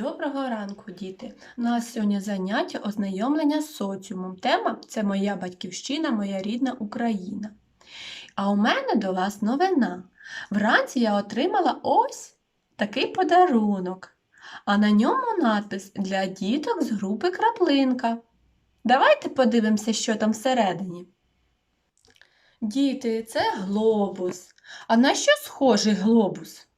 Доброго ранку, діти! У нас сьогодні заняття ознайомлення з соціумом. Тема це моя батьківщина, моя рідна Україна. А у мене до вас новина. Вранці я отримала ось такий подарунок, а на ньому надпис для діток з групи Краплинка. Давайте подивимося, що там всередині. Діти, це глобус. А на що схожий глобус?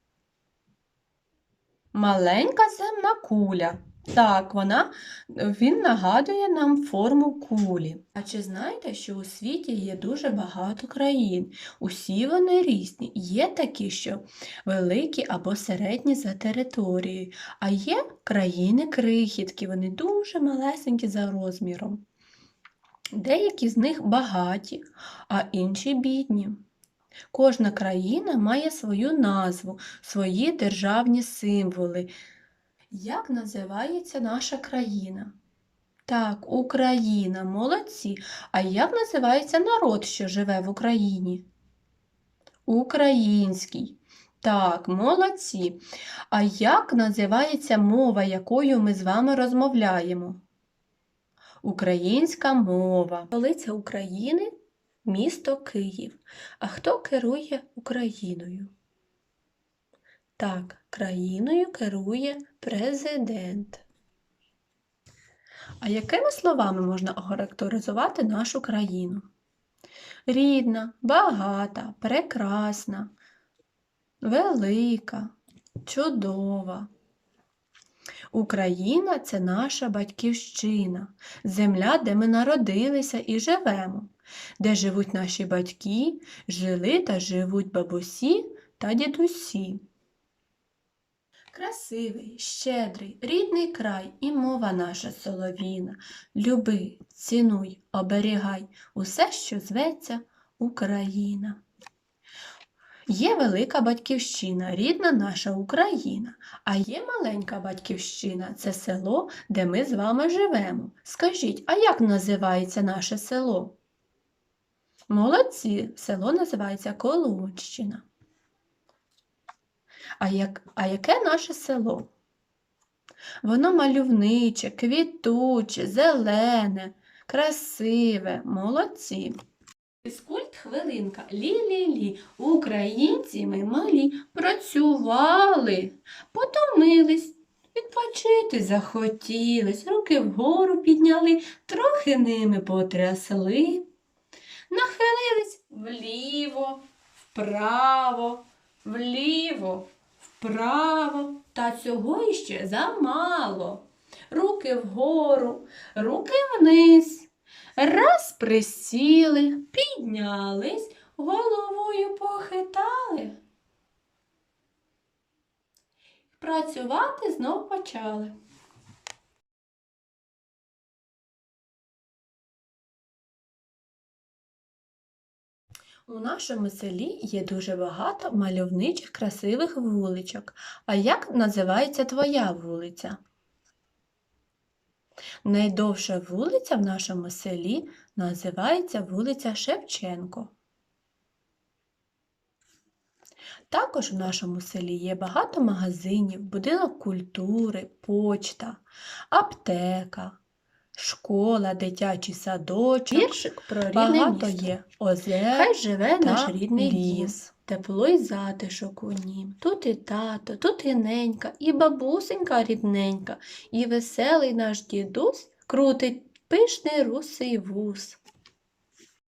Маленька земна куля. Так, вона, він нагадує нам форму кулі. А чи знаєте, що у світі є дуже багато країн? Усі вони різні. Є такі, що великі або середні за територією, а є країни крихітки, вони дуже малесенькі за розміром. Деякі з них багаті, а інші бідні. Кожна країна має свою назву, свої державні символи. Як називається наша країна? Так, Україна, молодці. А як називається народ, що живе в Україні? Український. Так, молодці. А як називається мова, якою ми з вами розмовляємо? Українська мова. Столиця України місто Київ. А хто керує Україною? Так, країною керує президент. А якими словами можна охарактеризувати нашу країну? Рідна, багата, прекрасна, велика, чудова. Україна це наша батьківщина, земля, де ми народилися і живемо, де живуть наші батьки, жили та живуть бабусі та дідусі. Красивий, щедрий, рідний край і мова наша соловіна. Люби, цінуй, оберігай усе, що зветься Україна. Є велика батьківщина, рідна наша Україна, а є маленька батьківщина це село, де ми з вами живемо. Скажіть, а як називається наше село? Молодці, село називається Колунщина. А, як, а яке наше село? Воно мальовниче, квітуче, зелене, красиве, молодці. Фізкульт хвилинка. Лі-лі-лі. Українці ми малі працювали, потомились, відпочити захотілись, руки вгору підняли, трохи ними потрясли, нахилились вліво, вправо, вліво, вправо. Та цього іще замало. Руки вгору, руки вниз. Раз присіли, піднялись, головою похитали. Працювати знов почали. У нашому селі є дуже багато мальовничих красивих вуличок. А як називається твоя вулиця? Найдовша вулиця в нашому селі називається вулиця Шевченко. Також в нашому селі є багато магазинів, будинок культури, почта, аптека, школа, дитячий садочок. Віршик про рідне Багато місто. є озер Хай живе та наш рідний дім. ліс. Тепло й затишок у нім. Тут і тато, тут і ненька, і бабусенька рідненька, і веселий наш дідусь крутить пишний русий вус.